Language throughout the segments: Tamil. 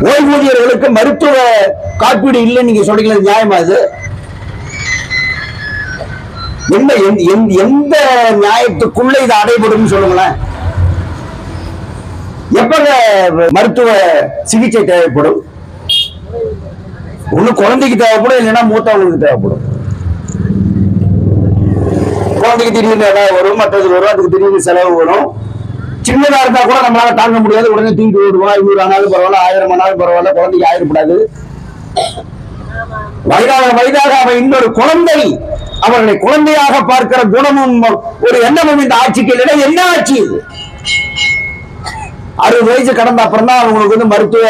ஓய்வூதியர்களுக்கு மருத்துவ காப்பீடு இல்லைன்னு நீங்க சொல்றீங்களா? நியாயமா அது என்ன எந்த- எந்த நியாயத்துக்குள்ள இது அடைபடும் சொல்லுங்களேன். எப்பங்க மருத்துவ சிகிச்சை தேவைப்படும்? ஒண்ணு குழந்தைக்கு தேவைப்படும் இல்லைன்னா மூத்தவங்களுக்கு தேவைப்படும். குழந்தைக்கு திடீர்னு ஏதாவது வரும் மற்றது வரும் அதுக்கு திடீர்னு செலவு வரும். சின்னதா இருந்தா கூட நம்மளால தாங்க முடியாது. உடனே தூக்கி விடுவோம் ஐநூறு ஆனாலும் பரவாயில்ல ஆயிரம் ஆனாலும் பரவாயில்ல குழந்தைக்கு ஆயிரப்படாது. வயதாக வயதாக அவன் இன்னொரு குழந்தை அவர்களை குழந்தையாக பார்க்கிற குணமும் ஒரு எண்ணமும் இந்த ஆட்சிக்கு இல்லைன்னா என்ன ஆட்சி இது? அறுபது வயசு கடந்த அப்புறம் தான் அவங்களுக்கு வந்து மருத்துவ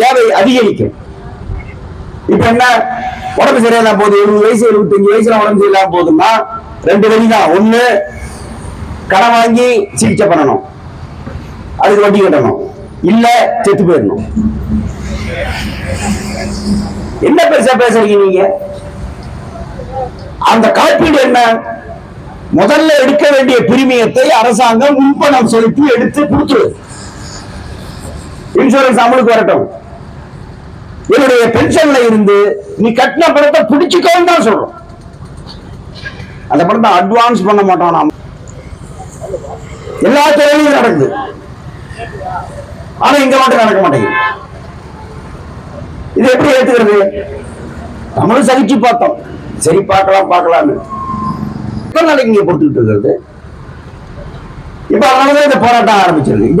தேவை அதிகரிக்கும். இப்ப என்ன? உடம்பு சரியில்லாம போகுது எழுபது வயசு எழுபத்தஞ்சு வயசுல உடம்பு சரியில்லாம போகுதுன்னா ரெண்டு வழி தான் ஒண்ணு கடன் வாங்கி சிகிச்சை பண்ணணும். அதுக்கு வட்டி கட்டணும். இல்ல செத்து போயிடணும். என்ன பெருசா பேசுறீங்க நீங்க? அந்த காப்பீடு என்ன? முதல்ல எடுக்க வேண்டிய பிரிமியத்தை அரசாங்கம் முன்பணம் செலுத்தி எடுத்து கொடுத்துரு இன்சூரன்ஸ் அமலுக்கு வரட்டும். என்னுடைய பென்ஷன்ல இருந்து நீ கட்டின பணத்தை பிடிச்சிக்கோன்னு தான் சொல்றோம். அந்த பணத்தை அட்வான்ஸ் பண்ண மாட்டோம் நாம. எல்லா துறையிலும் நடக்குது. ஆனா இங்க மட்டும் நடக்க மாட்டேங்குது. இது எப்படி ஏத்துக்கிறது? நம்மளும் சகிச்சு பார்த்தோம். சரி பார்க்கலாம் பார்க்கலாம்னு. இப்ப நாளைக்கு இங்க பொறுத்துக்கிட்டு இருக்கிறது? இப்ப அதனாலதான் இந்த போராட்டம் ஆரம்பிச்சிருக்கு.